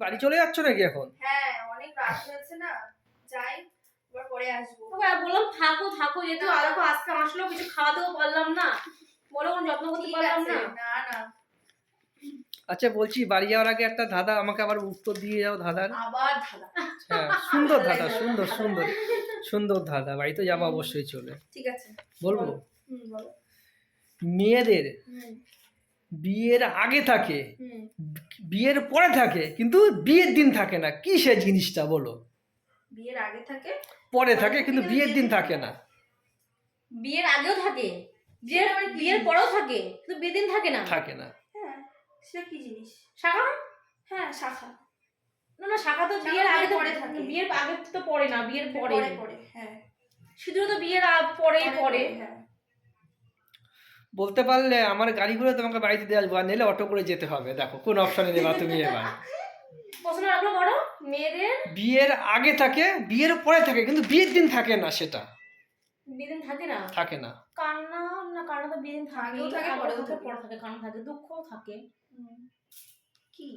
বাড়ি চলে যাচ্ছ নাকি এখন? হ্যাঁ অনেক রাত হয়েছে না। যাই পরে আসব। বললাম থাকো থাকো যেহেতু। আরও আজকে আসলো কিছু খাওয়াতেও পারলাম না। বলে কোনো যত্ন করতে পারলাম না? না না। আচ্ছা বলছি বাড়ি যাওয়ার আগে একটা ধাঁধা আমাকে আবার উত্তর দিয়ে যাও ধাঁধার। আবার ধাঁধা। হ্যাঁ সুন্দর ধাঁধা সুন্দর সুন্দর সুন্দর ধাঁধা। বাড়িতে যাব অবশ্যই চলে। ঠিক আছে। বলব? মেয়েদের বিয়ের আগে থাকে। হুম। বিয়ের পরে থাকে কিন্তু বিয়ের দিন থাকে না। কি সে জিনিসটা বলো? বিয়ের আগে থাকে? পরে থাকে কিন্তু বিয়ের দিন থাকে না। বিয়ের আগেও থাকে। বিয়ের মানে বিয়ের পরেও থাকে কিন্তু বিয়ের দিন থাকে না। থাকে না। হ্যাঁ সেটা কি জিনিস? শাখা? হ্যাঁ শাখা। না না শাখা তো বিয়ের আগে তো পরে থাকে। বিয়ের আগে তো পড়ে না বিয়ের পরে। পরে পরে হ্যাঁ। শুধু তো বিয়ের পরেই পরে হ্যাঁ। বলতে পারলে আমার গাড়ি করে তোমাকে বাড়িতে দিয়ে আসব আর নিলে অটো করে যেতে হবে। দেখো কোন অপশনে নেবা তুমি এবার। বিয়ের আগে থাকে বিয়ের পরে থাকে কিন্তু বিয়ের দিন থাকে না সেটা। বিয়ের থাকে না? থাকে না। কান্না না কান্না তো বিয়ের থাকে থাকে, আগেও থাকে থাকে। পরে থাকে কান্না থাকে দুঃখও থাকে। কি?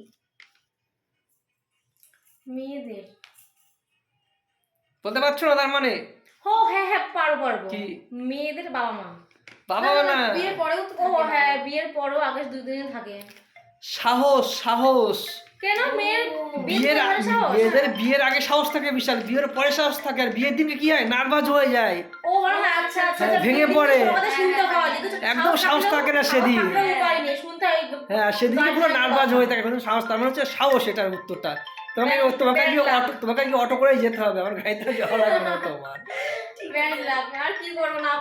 মেয়েদের। বলতে পারছ না তার মানে? ও হ্যাঁ হ্যাঁ পারব পারব। কি? মেয়েদের বাবা মা বাবা না, না বিয়ের পরেও তো ও হ্যাঁ বিয়ের পরেও আগে দুই দিন থাকে। সাহস সাহস। কেন? মেয়ের বিয়ের মেয়েদের বিয়ের আগে সাহস থাকে বিশাল বিয়ের পরে সাহস থাকে আর বিয়ের দিনে কি হয়? নার্ভাস হয়ে যায়। ও হ্যাঁ আচ্ছা আচ্ছা হ্যাঁ, আচ্ছা, ভেঙে পড়ে। হয় একদম সাহস থাকে না সেদিন। হয় হ্যাঁ সেদিকে পুরো নার্ভাস হয়ে থাকে কিন্তু সাহস তার মানে হচ্ছে সাহস এটার উত্তরটা। তোমাকে তোমাকে কি অটো তোমাকে কি অটো করেই যেতে হবে আমার গাড়িতে যাওয়া লাগবে না তোমার। আর কি করব না